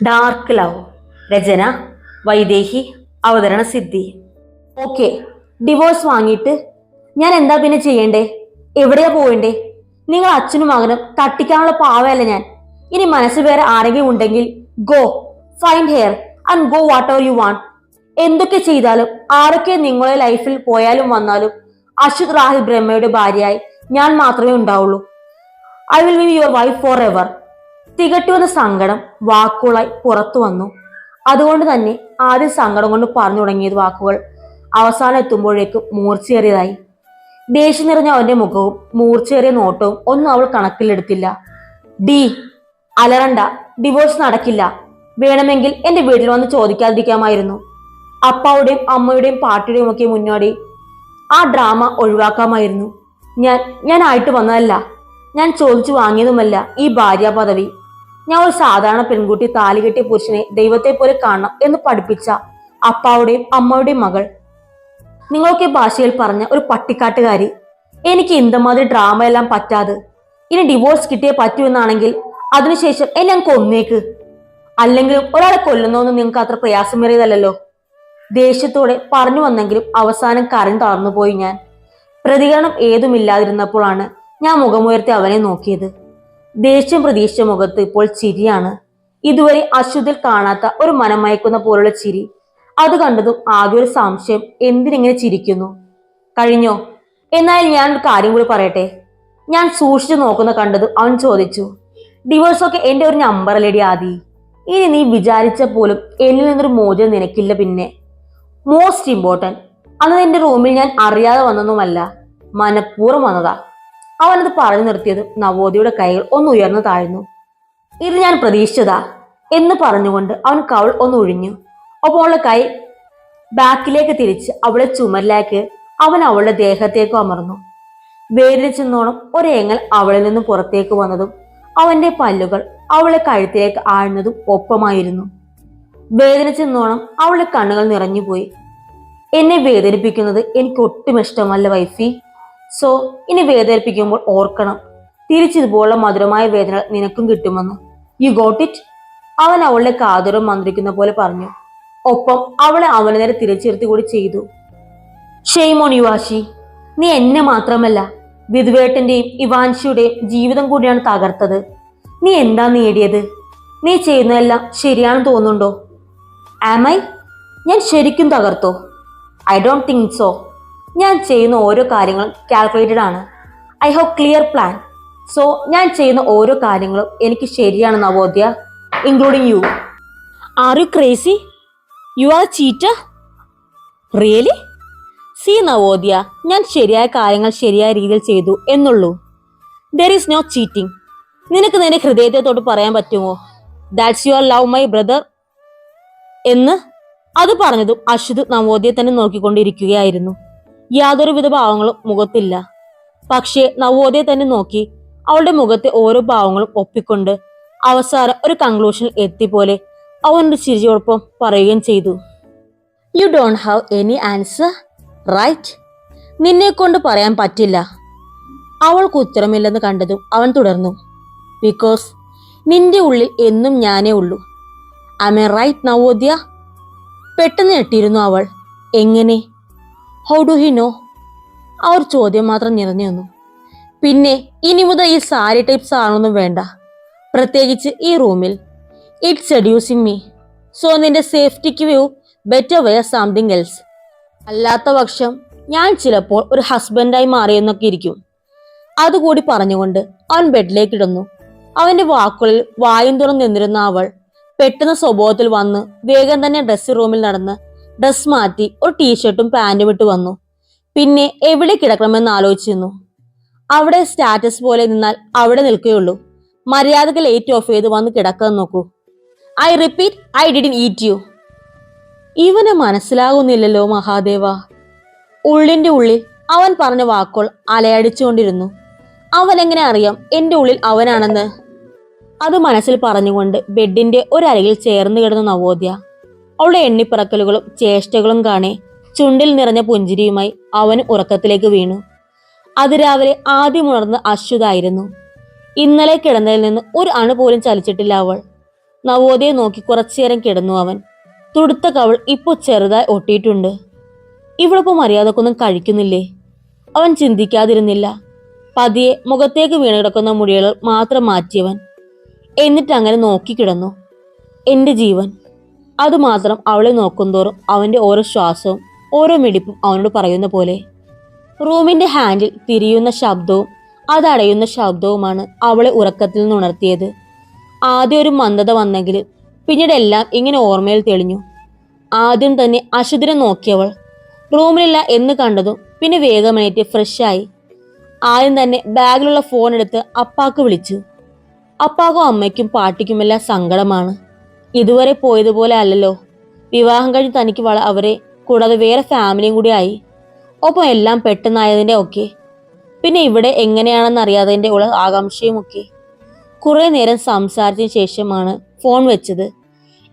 Dark love രചന വൈദേഹി അവതരണ സിദ്ധി. Okay divorce വാങ്ങിയിട്ട് ഞാൻ എന്താ പിന്നെ ചെയ്യണ്ടേ? എവിടെയാ പോവേണ്ടേ നിങ്ങൾ അച്ഛനും മകനും തട്ടിക്കാനുള്ള പാവയല്ല ഞാൻ. ഇനി മനസ്സിൽ വേറെ ആരെങ്കിലും ഉണ്ടെങ്കിൽ go find her and go what you want. എന്തൊക്കെ ചെയ്താലും ആരൊക്കെ നിങ്ങളുടെ ലൈഫിൽ പോയാലും വന്നാലും അശ്വത് രാഹുൽ ബ്രഹ്മയുടെ ഭാര്യയായി ഞാൻ മാത്രമേ ഉണ്ടാവുള്ളൂ. I will be your wife for. തികട്ടുവന്ന സങ്കടം വാക്കുകളായി പുറത്തു വന്നു. അതുകൊണ്ട് തന്നെ ആദ്യം സങ്കടം കൊണ്ട് പറഞ്ഞു തുടങ്ങിയത് വാക്കുകൾ അവസാനം എത്തുമ്പോഴേക്കും മൂർച്ചയേറിയതായി. ദേഷ്യം നിറഞ്ഞ അവന്റെ മുഖവും മൂർച്ചയേറിയ നോട്ടവും ഒന്നും അവൾ കണക്കിലെടുത്തില്ല. ഡി അലറണ്ട ഡിവോഴ്സ് നടക്കില്ല. വേണമെങ്കിൽ എന്റെ വീട്ടിൽ വന്ന് ചോദിക്കാതിരിക്കാമായിരുന്നു. അപ്പാവുടെയും അമ്മയുടെയും പാർട്ടിയുടെയും ഒക്കെ മുന്നോടി ആ ഡ്രാമ ഒഴിവാക്കാമായിരുന്നു. ഞാൻ ഞാൻ ആയിട്ട് വന്നതല്ല. ഞാൻ ചോദിച്ചു വാങ്ങിയതുമല്ല ഈ ഭാര്യ പദവി. ഞാൻ ഒരു സാധാരണ പെൺകുട്ടി താലി കെട്ടിയ പുരുഷനെ ദൈവത്തെ പോലെ കാണണം എന്ന് പഠിപ്പിച്ച അപ്പാവുടെയും അമ്മയുടെയും മകൾ. നിങ്ങളൊക്കെ ഭാഷയിൽ പറഞ്ഞ ഒരു പട്ടിക്കാട്ടുകാരി. എനിക്ക് ഇന്തമാതിരി ഡ്രാമ എല്ലാം പറ്റാതെ. ഇനി ഡിവോഴ്സ് കിട്ടിയേ പറ്റൂ എന്നാണെങ്കിൽ അതിനുശേഷം എന്നെ അങ്ങ് കൊന്നേക്ക്. അല്ലെങ്കിലും ഒരാളെ കൊല്ലുന്നൊന്നും നിങ്ങൾക്ക് അത്ര പ്രയാസമേറിയതല്ലോ ദേഷ്യത്തോടെ പറഞ്ഞു വന്നെങ്കിലും അവസാനം കരഞ്ഞു തളർന്നുപോയി ഞാൻ. പ്രതികരണം ഏതുമില്ലാതിരുന്നപ്പോഴാണ് ഞാൻ മുഖമുയർത്തി അവനെ നോക്കിയത്. ദേഷ്യം പ്രതീക്ഷിച്ച മുഖത്ത് ഇപ്പോൾ ചിരിയാണ്. ഇതുവരെ അശ്വതിൽ കാണാത്ത ഒരു മനമയക്കുന്ന പോലുള്ള ചിരി. അത് കണ്ടതും ആകെ ഒരു സംശയം. എന്തിനിങ്ങനെ ചിരിക്കുന്നു? കഴിഞ്ഞോ? എന്നാൽ ഞാൻ ഒരു കാര്യം കൂടി പറയട്ടെ. ഞാൻ സൂക്ഷിച്ചു നോക്കുന്ന കണ്ടതും അവൻ ചോദിച്ചു. ഡിവോഴ്സ് ഒക്കെ എന്റെ ഒരു നമ്പർ അല്ലേടി ആദി? ഇനി നീ വിചാരിച്ച പോലും എന്നിൽ നിന്നൊരു മോചനം നിനക്കില്ല പിന്നെ. മോസ്റ്റ് ഇമ്പോർട്ടന്റ് അന്ന് എന്റെ റൂമിൽ ഞാൻ അറിയാതെ വന്നൊന്നുമല്ല. മനഃപൂർവം വന്നതാ. അവനത് പറഞ്ഞു നിർത്തിയത് നവോദിയുടെ കൈകൾ ഒന്ന് ഉയർന്നു താഴ്ന്നു. ഇത് ഞാൻ പ്രതീക്ഷിച്ചതാ എന്ന് പറഞ്ഞുകൊണ്ട് അവൻ കവൾ ഒന്ന് ഒഴിഞ്ഞു. അവളുടെ കൈ ബാക്കിലേക്ക് തിരിച്ച് അവളെ ചുമരിലേക്ക് അവൻ അവളുടെ ദേഹത്തേക്ക് അമർന്നു. വേദനിച്ചെന്നോണം ഒരേങ്ങൽ അവളിൽ നിന്ന് പുറത്തേക്ക് വന്നതും അവന്റെ പല്ലുകൾ അവളെ കഴുത്തിലേക്ക് ആഴ്ന്നതും ഒപ്പമായിരുന്നു. വേദനിച്ചെന്നോണം അവളുടെ കണ്ണുകൾ നിറഞ്ഞുപോയി. എന്നെ വേദനിപ്പിക്കുന്നത് എനിക്ക് ഒട്ടും ഇഷ്ടമല്ല വൈഫി സോ ഇനി വേദനിപ്പിക്കുമ്പോൾ ഓർക്കണം. തിരിച്ചിതുപോലുള്ള മധുരമായ വേദന നിനക്കും കിട്ടുമെന്ന്. യു ഗോട്ട് ഇറ്റ് അവൻ അവളുടെ കാതുരം മന്ത്രിക്കുന്ന പോലെ പറഞ്ഞു. ഒപ്പം അവളെ അവനെ നേരെ തിരിച്ചിരുത്തി കൂടി ചെയ്തു ഷെയ്മോൺ യുവാശി നീ എന്നെ മാത്രമല്ല വിധുവേട്ടന്റെയും ഇവാൻഷിയുടെയും ജീവിതം കൂടിയാണ് തകർത്തത്. നീ എന്താ നേടിയത്? നീ ചെയ്യുന്നതെല്ലാം ശരിയാണെന്ന് തോന്നുന്നുണ്ടോ? ആമൈ ഞാൻ ശരിക്കും തകർത്തോ? ഐ ഡോണ്ട് തിങ്ക് സോ ഞാൻ ചെയ്യുന്ന ഓരോ കാര്യങ്ങളും കാൽക്കുലേറ്റഡ് ആണ്. I have clear plan so ഞാൻ ചെയ്യുന്ന ഓരോ കാര്യങ്ങളും എനിക്ക് ശരിയാണ് Navodya including you are you crazy you are cheater really see Navodya ഞാൻ ശരിയായ കാര്യങ്ങൾ ശരിയായ രീതിയിൽ ചെയ്തു എന്നുള്ളൂ. ദർ ഈസ് നോ ചീറ്റിംഗ് നിനക്ക് നിന്റെ ഹൃദയത്തോട് പറയാൻ പറ്റുമോ? That's your love my brother എന്ന് അത് പറഞ്ഞതും അശ്വത് നവോദയെ തന്നെ നോക്കിക്കൊണ്ടിരിക്കുകയായിരുന്നു. യാതൊരുവിധ ഭാവങ്ങളും മുഖത്തില്ല. പക്ഷേ നവോദയെ തന്നെ നോക്കി അവളുടെ മുഖത്തെ ഓരോ ഭാവങ്ങളും ഒപ്പിക്കൊണ്ട് അവസാനം ഒരു കൺക്ലൂഷനിൽ എത്തിപ്പോലെ അവനൊരു ചിരിയോടൊപ്പം പറയുകയും ചെയ്തു. You don't have any answer right നിന്നെ കൊണ്ട് പറയാൻ പറ്റില്ല. അവൾക്ക് ഉത്തരമില്ലെന്ന് കണ്ടതും അവൻ തുടർന്നു. ബിക്കോസ് നിന്റെ ഉള്ളിൽ എന്നും ഞാനേ ഉള്ളൂ. ഐ മെ റൈറ്റ് നവോദ്യ? പെട്ടെന്ന് ഞെട്ടിയിരുന്നു അവൾ. എങ്ങനെ? ഹൗ ഡു ഹി നോ ആ ഒരു ചോദ്യം മാത്രം നിറഞ്ഞു വന്നു പിന്നെ ഇനി മുതൽ ഈ സാരി ടൈപ്സ് ആണൊന്നും വേണ്ട. പ്രത്യേകിച്ച് ഈ റൂമിൽ. ഇറ്റ് സെഡ്യൂസിങ് മീ സോ നിന്റെ സേഫ്റ്റിക്ക് you better where something else അല്ലാത്ത പക്ഷം ഞാൻ ചിലപ്പോൾ ഒരു ഹസ്ബൻഡായി മാറിയെന്നൊക്കെ ഇരിക്കും. അതുകൂടി പറഞ്ഞുകൊണ്ട് അവൻ ബെഡിലേക്ക് ഇടുന്നു. അവന്റെ വാക്കുകളിൽ വായും തുറന്നു നിന്നിരുന്ന അവൾ പെട്ടെന്ന് സ്വഭാവത്തിൽ വന്ന് വേഗം തന്നെ ഡ്രസ്സിംഗ് റൂമിൽ നടന്ന് ഡ്രസ് മാറ്റി ഒരു ടീഷർട്ടും പാന്റും ഇട്ട് വന്നു. പിന്നെ എവിടെ കിടക്കണമെന്ന് ആലോചിച്ചിരുന്നു. അവിടെ സ്റ്റാറ്റസ് പോലെ നിന്നാൽ അവിടെ നിൽക്കുകയുള്ളൂ മര്യാദയ്ക്ക് ലേറ്റ് ഓഫ് ചെയ്ത് വന്ന് കിടക്കാൻ നോക്കൂ. I repeat I didn't eat you ഇവന് മനസ്സിലാകുന്നില്ലല്ലോ മഹാദേവ. ഉള്ളിന്റെ ഉള്ളിൽ അവൻ പറഞ്ഞ വാക്കുകൾ അലയടിച്ചുകൊണ്ടിരുന്നു. അവൻ എങ്ങനെ അറിയാം എന്റെ ഉള്ളിൽ അവനാണെന്ന്? അത് മനസ്സിൽ പറഞ്ഞുകൊണ്ട് ബെഡിന്റെ ഒരരികിൽ ചേർന്ന് കിടന്ന നവോദ്യ. അവളുടെ എണ്ണിപ്പറക്കലുകളും ചേഷ്ടകളും കാണെ ചുണ്ടിൽ നിറഞ്ഞ പുഞ്ചിരിയുമായി അവൻ ഉറക്കത്തിലേക്ക് വീണു. അതിരാവിലെ ആദ്യം ഉണർന്ന അശ്വതായിരുന്നു. ഇന്നലെ കിടന്നതിൽ നിന്ന് ഒരു അണു പോലും ചലിച്ചിട്ടില്ല അവൾ. നവോദയെ നോക്കി കുറച്ചുനേരം കിടന്നു അവൻ. തുടുത്ത കവൾ ഇപ്പോൾ ചെറുതായി ഒട്ടിയിട്ടുണ്ട്. ഇവളിപ്പോ മര്യാദക്കൊന്നും കഴിക്കുന്നില്ലേ? അവൻ ചിന്തിക്കാതിരുന്നില്ല. പതിയെ മുഖത്തേക്ക് വീണ് കിടക്കുന്ന മുടികൾ മാത്രം മാറ്റിയവൻ. എന്നിട്ട് അങ്ങനെ നോക്കിക്കിടന്നു എന്റെ ജീവൻ. അതുമാത്രം അവളെ നോക്കുന്തോറും അവന്റെ ഓരോ ശ്വാസവും ഓരോ മിടിപ്പും അവനോട് പറയുന്ന പോലെ. റൂമിന്റെ ഹാൻഡിൽ തിരിയുന്ന ശബ്ദവും അതടയുന്ന ശബ്ദവുമാണ് അവളെ ഉറക്കത്തിൽ നിന്ന് ഉണർത്തിയത്. ആദ്യം ഒരു മന്ദത വന്നെങ്കിലും പിന്നീട് എല്ലാം ഇങ്ങനെ ഓർമ്മയിൽ തെളിഞ്ഞു. ആദ്യം തന്നെ അശുദ്ധിനെ നോക്കിയവൾ. റൂമിലില്ല എന്ന് കണ്ടതും പിന്നെ വേഗമേറ്റ് ഫ്രഷായി ആദ്യം തന്നെ ബാഗിലുള്ള ഫോൺ എടുത്ത് അപ്പാക്ക് വിളിച്ചു. അപ്പാക്കും അമ്മയ്ക്കും പാട്ടിക്കുമെല്ലാം സങ്കടമാണ്. ഇതുവരെ പോയതുപോലെ അല്ലല്ലോ. വിവാഹം കഴിഞ്ഞ് തനിക്ക് വള അവരെ കൂടാതെ വേറെ ഫാമിലിയും കൂടി ആയി. ഒപ്പം എല്ലാം പെട്ടെന്നായതിന്റെ ഒക്കെ. പിന്നെ ഇവിടെ എങ്ങനെയാണെന്ന് അറിയാത്തതിന്റെ ഉള്ള ആകാംക്ഷയും ഒക്കെ കുറേ നേരം സംസാരിച്ചതിന് ശേഷമാണ് ഫോൺ വെച്ചത്.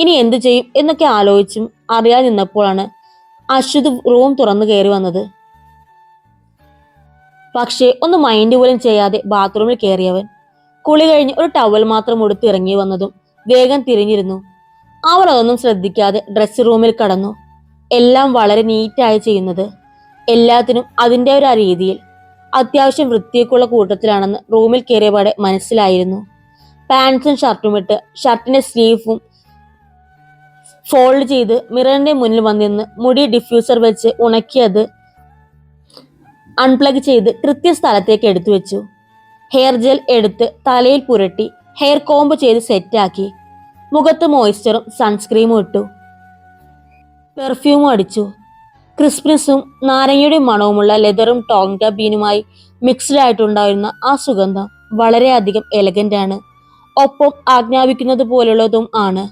ഇനി എന്തു ചെയ്യും എന്നൊക്കെ ആലോചിച്ചും അറിയാതെ നിന്നപ്പോഴാണ് അശ്വത് റൂം തുറന്നു കയറി വന്നത്. പക്ഷേ ഒന്ന് മൈൻഡ് പോലും ചെയ്യാതെ ബാത്റൂമിൽ കയറിയവൻ. കുളി കഴിഞ്ഞ് ഒരു ടവൽ മാത്രം ഉടുത്ത് ഇറങ്ങി വന്നതും വേഗം തിരിഞ്ഞിരുന്നു. അവൾ അതൊന്നും ശ്രദ്ധിക്കാതെ ഡ്രസ് റൂമിൽ കടന്നു. എല്ലാം വളരെ നീറ്റായി ചെയ്യുന്നത്. എല്ലാത്തിനും അതിന്റെ ഒരു രീതിയിൽ അത്യാവശ്യം വൃത്തിയൊക്കെയുള്ള കൂട്ടത്തിലാണെന്ന് റൂമിൽ കയറിയപാടെ മനസ്സിലായിരുന്നു. പാൻസും ഷർട്ടും ഇട്ട് ഷർട്ടിന്റെ സ്ലീവും ഫോൾഡ് ചെയ്ത് മിററിന്റെ മുന്നിൽ വന്നിരുന്ന് മുടി ഡിഫ്യൂസർ വെച്ച് ഉണക്കിയത് അൺപ്ലഗ് ചെയ്ത് കൃത്യ സ്ഥലത്തേക്ക് എടുത്തു വെച്ചു ഹെയർ ജെൽ എടുത്ത് തലയിൽ പുരട്ടി ഹെയർ കോംബ് ചെയ്ത് സെറ്റാക്കി മുഖത്ത് മോയ്സ്ചറും സൺസ്ക്രീമും ഇട്ടു. പെർഫ്യൂമും അടിച്ചു. ക്രിസ്മസും നാരങ്ങയുടെ മണവുമുള്ള ലെതറും ടോങ് ബീനുമായി മിക്സ്ഡ് ആയിട്ടുണ്ടായിരുന്ന ആ സുഗന്ധം വളരെയധികം എലഗന്റ് ആണ്. ഒപ്പം ആജ്ഞാപിക്കുന്നത് പോലുള്ളതും ആണ്.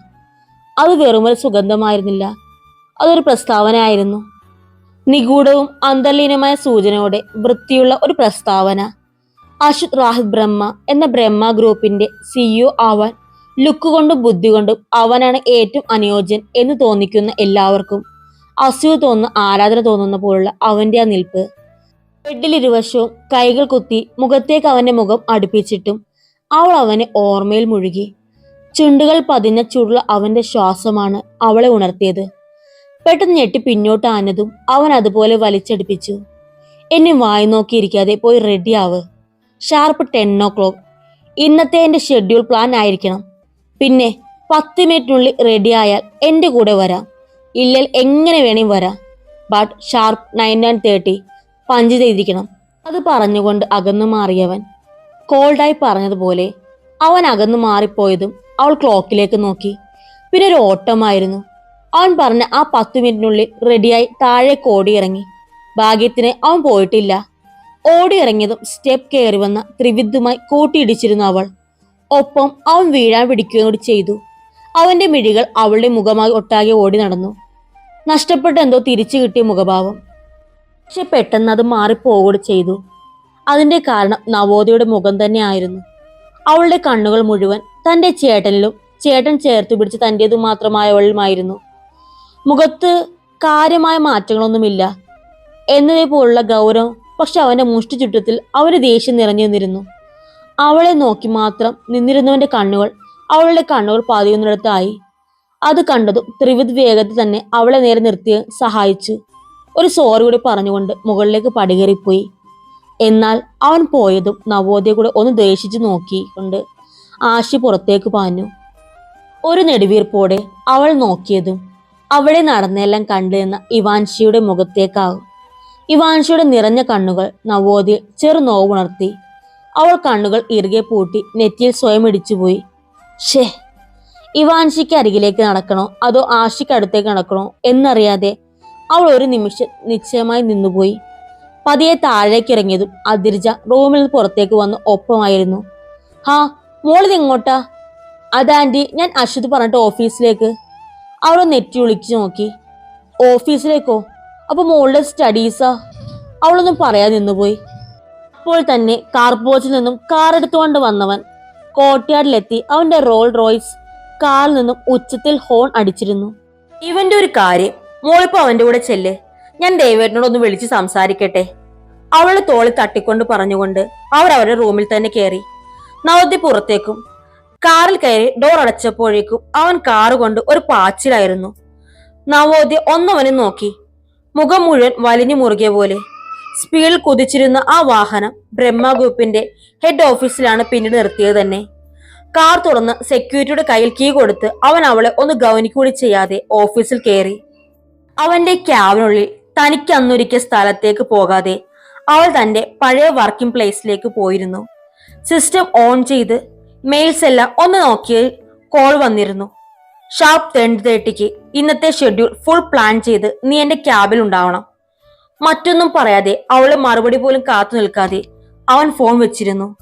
അത് വെറുമൊരു സുഗന്ധമായിരുന്നില്ല. അതൊരു പ്രസ്താവന ആയിരുന്നു നിഗൂഢവും അന്തർലീനമായ സൂചനയോടെ വൃത്തിയുള്ള ഒരു പ്രസ്താവന. അശുത് റാഹിദ് ബ്രഹ്മ എന്ന ബ്രഹ്മ ഗ്രൂപ്പിന്റെ സിഇഒ ആവാൻ ലുക്ക് കൊണ്ടും ബുദ്ധി കൊണ്ടും അവനാണ് ഏറ്റവും അനുയോജ്യൻ എന്ന് തോന്നിക്കുന്ന എല്ലാവർക്കും അസൂയ തോന്നുന്ന ആരാധന തോന്നുന്ന പോലുള്ള അവന്റെ ആ നിൽപ്പ്. ബെഡിൽ ഇരുവശവും കൈകൾ കുത്തി മുഖത്തേക്ക് അവന്റെ മുഖം അടുപ്പിച്ചിട്ടും അവൾ അവനെ ഓർമ്മയിൽ മുഴുകി. ചുണ്ടുകൾ പതിഞ്ഞ ചുരുള അവന്റെ ശ്വാസമാണ് അവളെ ഉണർത്തിയത്. പെട്ടെന്ന് ഞെട്ടി പിന്നോട്ട് ആനതും അവൻ അതുപോലെ വലിച്ചടിപ്പിച്ചു. എന്നെ വായി നോക്കിയിരിക്കാതെ പോയി റെഡിയാവ് ഷാർപ്പ് ടെൻ ഒ ക്ലോക്ക്. ഇന്നത്തെ എന്റെ ഷെഡ്യൂൾ പ്ലാൻ ആയിരിക്കണം. പിന്നെ പത്ത് മിനിറ്റിനുള്ളിൽ റെഡി ആയാൽ എന്റെ കൂടെ വരാം. ഇല്ലെങ്കിൽ എങ്ങനെ വേണേലും വരാം. But sharp nine nine thirty punch ചെയ്തിരിക്കണം. അത് പറഞ്ഞുകൊണ്ട് അകന്നു മാറിയവൻ. കോൾഡായി പറഞ്ഞതുപോലെ അവൻ അകന്നു മാറിപ്പോയതും അവൾ ക്ലോക്കിലേക്ക് നോക്കി. പിന്നെ ഒരു ഓട്ടമായിരുന്നു. അവൻ പറഞ്ഞ ആ പത്ത് മിനിറ്റിനുള്ളിൽ റെഡിയായി താഴെ കോടിയിറങ്ങി ഭാഗ്യത്തിന് അവൻ പോയിട്ടില്ല. ഓടിയിറങ്ങിയതും സ്റ്റെപ്പ് കയറി വന്ന ത്രിവിദ്ധുമായി കൂട്ടിയിടിച്ചിരുന്നു അവൾ. ഒപ്പം അവൻ വീഴാൻ പിടിക്കുകയും കൂടി ചെയ്തു. അവന്റെ മിഴികൾ അവളുടെ മുഖമായി ഒട്ടാകെ ഓടി നടന്നു. നഷ്ടപ്പെട്ട എന്തോ തിരിച്ചു കിട്ടിയ മുഖഭാവം. പക്ഷെ പെട്ടെന്ന് അത് മാറിപ്പോകൂടി ചെയ്തു. അതിന്റെ കാരണം നവോദയുടെ മുഖം തന്നെയായിരുന്നു. അവളുടെ കണ്ണുകൾ മുഴുവൻ തന്റെ ചേട്ടനിലും ചേട്ടൻ ചേർത്ത് പിടിച്ച് തന്റേതു മാത്രമായവളുമായിരുന്നു മുഖത്ത് കാര്യമായ മാറ്റങ്ങളൊന്നുമില്ല. എന്നതേപോലുള്ള ഗൗരവം പക്ഷെ അവന്റെ മുഷ്ടി ചുറ്റത്തിൽ അവന് ദേഷ്യം നിറഞ്ഞു നിന്നിരുന്നു. അവളെ നോക്കി മാത്രം നിന്നിരുന്നവന്റെ കണ്ണുകൾ അവളുടെ കണ്ണുകൾ പതിയുന്നിടത്തായി. അത് കണ്ടതും ത്രിവിധ വേഗത്തിൽ തന്നെ അവളെ നേരെ നിർത്തി സഹായിച്ചു. ഒരു സോറി കൂടി പറഞ്ഞുകൊണ്ട് മുകളിലേക്ക് പടികേറിപ്പോയി. എന്നാൽ അവൻ പോയതും നവോദയ കൂടെ ഒന്ന് ദേഷിച്ചു നോക്കിക്കൊണ്ട് ആശി പുറത്തേക്ക് പാഞ്ഞു. ഒരു നെടുവീർപ്പോടെ അവൾ നോക്കിയതും അവളെ നടന്നെല്ലാം കണ്ടു നിന്ന ഇവാൻഷിയുടെ മുഖത്തേക്കാകും ഇവാൻഷിയുടെ നിറഞ്ഞ കണ്ണുകൾ നവോദിൽ ചെറു നോവുണർത്തി അവൾ കണ്ണുകൾ ഇറുകെ പൂട്ടി നെറ്റിയിൽ സ്വയം ഇടിച്ചുപോയി. ഷേ ഇവാൻഷിക്ക് അരികിലേക്ക് നടക്കണോ? അതോ ആഷിക്ക് അടുത്തേക്ക് നടക്കണോ? എന്നറിയാതെ അവൾ ഒരു നിമിഷം നിശ്ചയമായി നിന്നുപോയി. പതിയെ താഴേക്ക് ഇറങ്ങിയതും അതിർജ റൂമിൽ നിന്ന് പുറത്തേക്ക് വന്ന് ഒപ്പമായിരുന്നു. ഹാ മോളിത് എങ്ങോട്ടാ? അതാന്റി ഞാൻ അശ്വത് പറഞ്ഞിട്ട് ഓഫീസിലേക്ക്. അവൾ നെറ്റി വിളിച്ചു നോക്കി. ഓഫീസിലേക്കോ? അപ്പൊ മോളുടെ സ്റ്റഡീസാ അവളൊന്നും പറയാതെ നിന്നുപോയി. അപ്പോൾ തന്നെ കാർ കാർപോച്ചിൽ നിന്നും കാർ എടുത്തുകൊണ്ട് വന്നവൻ കോട്ടയാടിലെത്തി അവന്റെ റോൾ റോയ്സ് കാറിൽ നിന്നും ഉച്ചത്തിൽ ഹോൺ അടിച്ചിരുന്നു. ഇവന്റെ ഒരു കാര്യം മോളിപ്പോ അവന്റെ കൂടെ ചെല്ല്. ഞാൻ ദേവേട്ടനോട് ഒന്ന് വിളിച്ച് സംസാരിക്കട്ടെ. അവളെ തോളി തട്ടിക്കൊണ്ട് പറഞ്ഞുകൊണ്ട് അവർ അവരുടെ റൂമിൽ തന്നെ കയറി നവതി പുറത്തേക്കും. കാറിൽ കയറി ഡോർ അടച്ചപ്പോഴേക്കും അവൻ കാറ് കൊണ്ട് ഒരു പാച്ചിലായിരുന്നു. നവോദ്യ ഒന്നവനും നോക്കി. മുഖം മുഴുവൻ വലിഞ്ഞു മുറുകിയ പോലെ. സ്പീഡിൽ കുതിച്ചിരുന്ന ആ വാഹനം ബ്രഹ്മ ഗ്രൂപ്പിന്റെ ഹെഡ് ഓഫീസിലാണ് പിന്നീട് നിർത്തിയത് തന്നെ. കാർ തുറന്ന് സെക്യൂരിറ്റിയുടെ കയ്യിൽ കീ കൊടുത്ത് അവൻ അവളെ ഒന്ന് ഗവനിക്കൂടി ചെയ്യാതെ ഓഫീസിൽ കയറി. അവന്റെ ക്യാബിനുള്ളിൽ തനിക്ക് അന്നൊരിക്കൽ സ്ഥലത്തേക്ക് പോകാതെ അവൾ തന്റെ പഴയ വർക്കിംഗ് പ്ലേസിലേക്ക് പോയിരുന്നു. സിസ്റ്റം ഓൺ ചെയ്ത് മെയിൽസ് എല്ലാം ഒന്ന് നോക്കിയ കോൾ വന്നിരുന്നു. ഷാർപ്പ് ടെൻ തേർട്ടിക്ക് ഇന്നത്തെ ഷെഡ്യൂൾ ഫുൾ പ്ലാൻ ചെയ്ത് നീ എന്റെ ക്യാബിൽ ഉണ്ടാവണം. മറ്റൊന്നും പറയാതെ അവളെ മറുപടി പോലും കാത്തു നിൽക്കാതെ അവൻ ഫോൺ വെച്ചിരുന്നു.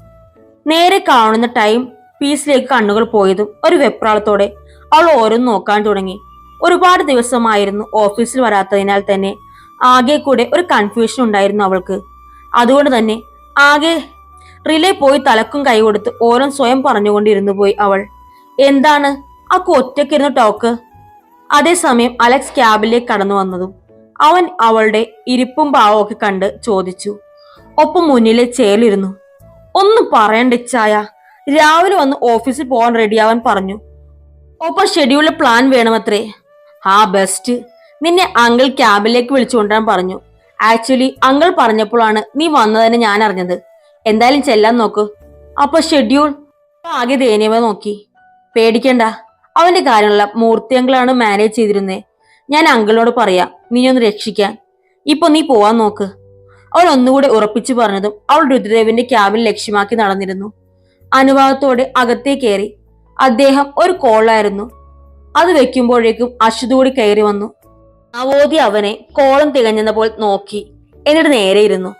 നേരെ കാണുന്ന ടൈം പീസിലേക്ക് കണ്ണുകൾ പോയതും ഒരു വെപ്രാളത്തോടെ അവൾ ഓരോന്ന് നോക്കാൻ തുടങ്ങി. ഒരുപാട് ദിവസമായിരുന്നു ഓഫീസിൽ വരാത്തതിനാൽ തന്നെ ആകെ കൂടെ ഒരു കൺഫ്യൂഷൻ ഉണ്ടായിരുന്നു അവൾക്ക്. അതുകൊണ്ട് തന്നെ ആകെ റിലേ പോയി തലക്കും കൈ കൊടുത്ത് ഓരോ സ്വയം പറഞ്ഞുകൊണ്ടിരുന്നു പോയി അവൾ. എന്താണ്? ആ ഒറ്റക്കിരുന്ന് ടോക്ക് അതേസമയം അലക്സ് ക്യാബിലേക്ക് കടന്നു വന്നതും അവൻ അവളുടെ ഇരിപ്പും ഭാവവും ഒക്കെ കണ്ട് ചോദിച്ചു. ഒപ്പം മുന്നിലെ ചേലിരുന്നു ഒന്നും പറയണ്ട ചായ രാവിലെ വന്ന് ഓഫീസിൽ പോകാൻ റെഡിയാവാൻ പറഞ്ഞു. ഒപ്പം ഷെഡ്യൂളിൽ പ്ലാൻ വേണമത്രേ. ആ ബെസ്റ്റ് നിന്നെ അങ്കിൾ ക്യാബിലേക്ക് വിളിച്ചുകൊണ്ടാൻ പറഞ്ഞു. ആക്ച്വലി അങ്കിൾ പറഞ്ഞപ്പോഴാണ് നീ വന്നതെന്ന് ഞാൻ അറിഞ്ഞത്. എന്തായാലും ചെല്ലാൻ നോക്ക്. അപ്പൊ ഷെഡ്യൂൾ ആകെ ദയനീയമായി നോക്കി. പേടിക്കണ്ട. അവന്റെ കാര്യങ്ങളെല്ലാം മൂർത്തിയങ്കിളാണ് മാനേജ് ചെയ്തിരുന്നത് ഞാൻ അങ്കിളിനോട് പറയാം നീ ഒന്ന് രക്ഷിക്കാൻ. ഇപ്പൊ നീ പോവാൻ നോക്ക്. അവൾ ഒന്നുകൂടെ ഉറപ്പിച്ചു പറഞ്ഞതും അവൾ രുദ്രദേവിന്റെ ക്യാബിൽ ലക്ഷ്യമാക്കി നടന്നിരുന്നു. അനുവാദത്തോടെ അകത്തേ കയറി. അദ്ദേഹം ഒരു കോളായിരുന്നു. അത് വെക്കുമ്പോഴേക്കും അശുതൂടി കയറി വന്നു. നവോദി അവനെ കോളം തികഞ്ഞെന്ന പോലെ നോക്കി. എന്നിട്ട് നേരെ ഇരുന്നു.